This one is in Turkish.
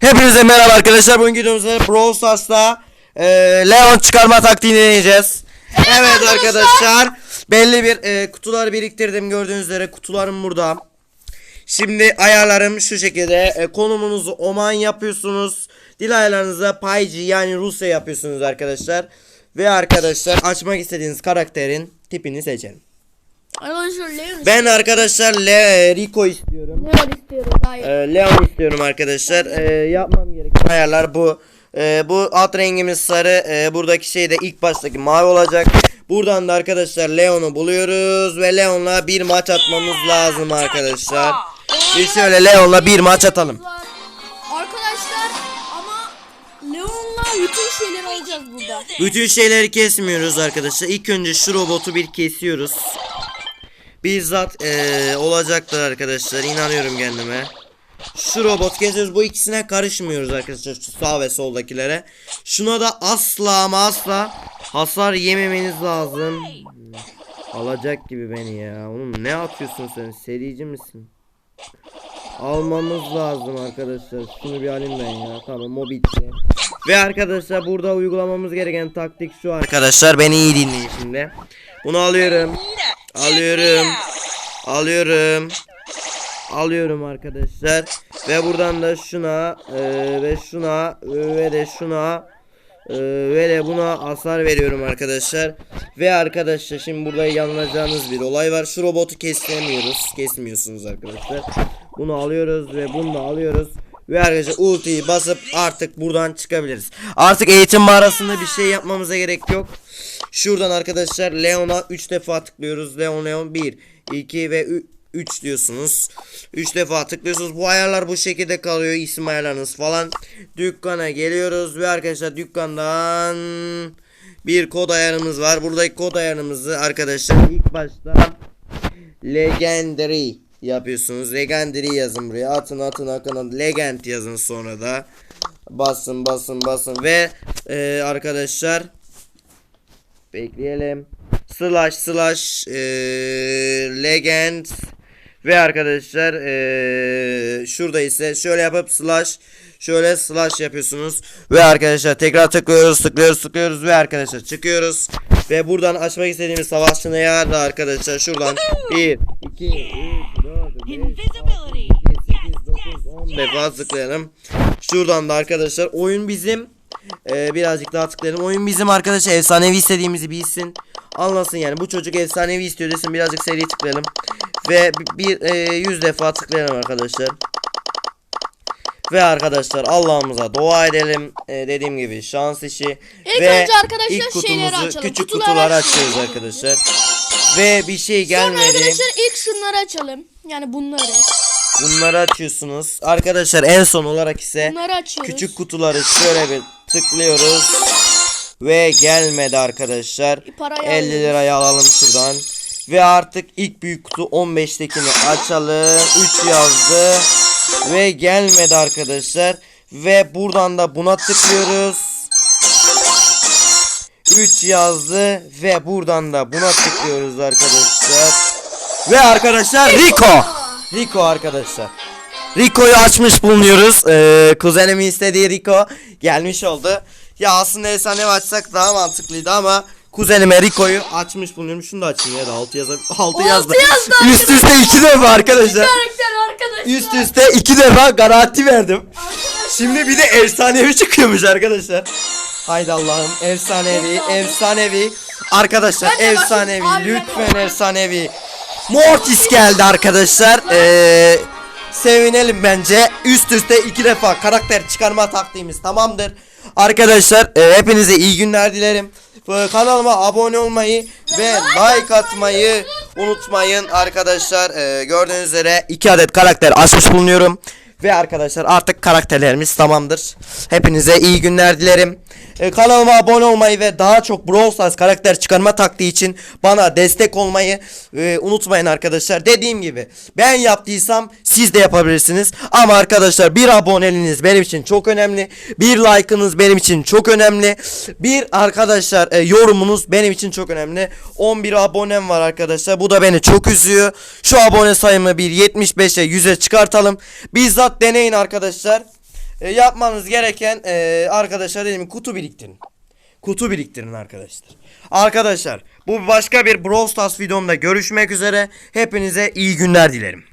Hepinize merhaba arkadaşlar. Bugün videomuzda Brawl Stars'ta e, Leon çıkarma taktiğini deneyeceğiz. Evet, arkadaşlar. Belli bir e, kutular biriktirdim. Gördüğünüz üzere kutularım burada. Şimdi ayarlarım şu şekilde. E, konumunuzu Oman yapıyorsunuz. Dil ayarlarınıza Payci yani Rusya yapıyorsunuz arkadaşlar. Ve arkadaşlar açmak istediğiniz karakterin tipini seçelim. Arkadaşlar Leon Ben arkadaşlar Le Rico istiyorum. Leon istiyorum. Hayır. Ee, Leon istiyorum arkadaşlar. Ee, yapmam gereken ayarlar bu. Ee, bu alt rengimiz sarı. Ee, buradaki şey de ilk baştaki mavi olacak. Buradan da arkadaşlar Leon'u buluyoruz ve Leon'la bir maç atmamız lazım arkadaşlar. Biz şöyle Leon'la bir maç atalım. Arkadaşlar ama Leon'la bütün şeyleri alacağız burada. Bütün şeyleri kesmiyoruz arkadaşlar. İlk önce şu robotu bir kesiyoruz. Bizzat ee, olacaktır arkadaşlar. İnanıyorum kendime. Şu robot kesiyoruz. Bu ikisine karışmıyoruz arkadaşlar. Şu sağ ve soldakilere. Şuna da asla ama asla hasar yememeniz lazım. Alacak gibi beni ya. Oğlum ne atıyorsun sen? Serici misin? Almamız lazım arkadaşlar. Şunu bir alayım ben ya. Tamam o bitti. Ve arkadaşlar burada uygulamamız gereken taktik şu arkadaşlar. Beni iyi dinleyin şimdi. Bunu alıyorum. Alıyorum. Alıyorum. Alıyorum arkadaşlar. Ve buradan da şuna e, ve şuna e, ve de şuna e, ve de buna hasar veriyorum arkadaşlar. Ve arkadaşlar şimdi burada yanılacağınız bir olay var. Şu robotu kesemiyoruz. Kesmiyorsunuz arkadaşlar. Bunu alıyoruz ve bunu da alıyoruz. Ve arkadaşlar ultiyi basıp artık buradan çıkabiliriz. Artık eğitim mağarasında bir şey yapmamıza gerek yok. Şuradan arkadaşlar Leon'a 3 defa tıklıyoruz. Leon Leon 1, 2 ve 3 diyorsunuz. 3 defa tıklıyorsunuz. Bu ayarlar bu şekilde kalıyor. İsim ayarlarınız falan. Dükkana geliyoruz ve arkadaşlar dükkandan bir kod ayarımız var. Buradaki kod ayarımızı arkadaşlar ilk başta Legendary yapıyorsunuz. Legendary yazın buraya. Atın atın akın Legend yazın sonra da. Basın basın basın ve e, arkadaşlar bekleyelim. Slash slash e, legend ve arkadaşlar e, şurada ise şöyle yapıp slash şöyle slash yapıyorsunuz ve arkadaşlar tekrar tıklıyoruz tıklıyoruz tıklıyoruz ve arkadaşlar çıkıyoruz ve buradan açmak istediğimiz savaşçı ne da arkadaşlar şuradan 1 2 3 4 5 Invisibility. 8 9 10 defa tıklayalım. Şuradan da arkadaşlar oyun bizim ee, birazcık daha tıklayalım. Oyun bizim arkadaşlar efsanevi istediğimizi bilsin. Anlasın yani bu çocuk efsanevi istiyor desin birazcık seri tıklayalım. Ve bir, e, yüz defa tıklayalım arkadaşlar. Ve arkadaşlar Allah'ımıza dua edelim. Ee, dediğim gibi şans işi. İlk Ve önce arkadaşlar ilk şeyleri kutumuzu açalım, küçük kutuları kutuları açalım. açıyoruz arkadaşlar. Ve bir şey Sonra gelmedi. arkadaşlar ilk şunları açalım. Yani bunları. Bunları açıyorsunuz. Arkadaşlar en son olarak ise Bunları açıyoruz. küçük kutuları şöyle bir tıklıyoruz. Ve gelmedi arkadaşlar. Bir parayı 50 alıyoruz. lirayı alalım şuradan. Ve artık ilk büyük kutu 15'tekini açalım. 3 yazdı. Ve gelmedi arkadaşlar. Ve buradan da buna tıklıyoruz. 3 yazdı ve buradan da buna tıklıyoruz arkadaşlar. Ve arkadaşlar Rico. Rico arkadaşlar. Rico'yu açmış bulunuyoruz. Ee, kuzenimin istediği Rico gelmiş oldu. Ya aslında efsane açsak daha mantıklıydı ama kuzenime Rico'yu açmış bulunuyorum. Şunu da açayım ya da 6 yazı 6 yazdı. yazdı Üst üste 2 defa arkadaşlar. Karakter arkadaşlar. Üst üste 2 defa garanti verdim. Şimdi bir de efsanevi çıkıyormuş arkadaşlar. Haydi Allah'ım efsanevi efsanevi arkadaşlar Ben efsanevi lütfen efsanevi Mortis geldi arkadaşlar ee, sevinelim bence. Üst üste iki defa karakter çıkarma taktiğimiz tamamdır. Arkadaşlar e, hepinize iyi günler dilerim. Kanalıma abone olmayı ve like atmayı unutmayın arkadaşlar. E, gördüğünüz üzere iki adet karakter açmış bulunuyorum. Ve arkadaşlar artık karakterlerimiz tamamdır. Hepinize iyi günler dilerim. Ee, kanalıma abone olmayı ve daha çok Brawl Stars karakter çıkarma taktiği için bana destek olmayı e, unutmayın arkadaşlar. Dediğim gibi ben yaptıysam siz de yapabilirsiniz. Ama arkadaşlar bir aboneliğiniz benim için çok önemli. Bir like'ınız benim için çok önemli. Bir arkadaşlar e, yorumunuz benim için çok önemli. 11 abonem var arkadaşlar. Bu da beni çok üzüyor. Şu abone sayımı bir 75'e 100'e çıkartalım. Bizzat deneyin arkadaşlar. E, yapmanız gereken e, arkadaşlar dedim kutu biriktirin. Kutu biriktirin arkadaşlar. Arkadaşlar bu başka bir Brawl Stars videomda görüşmek üzere. Hepinize iyi günler dilerim.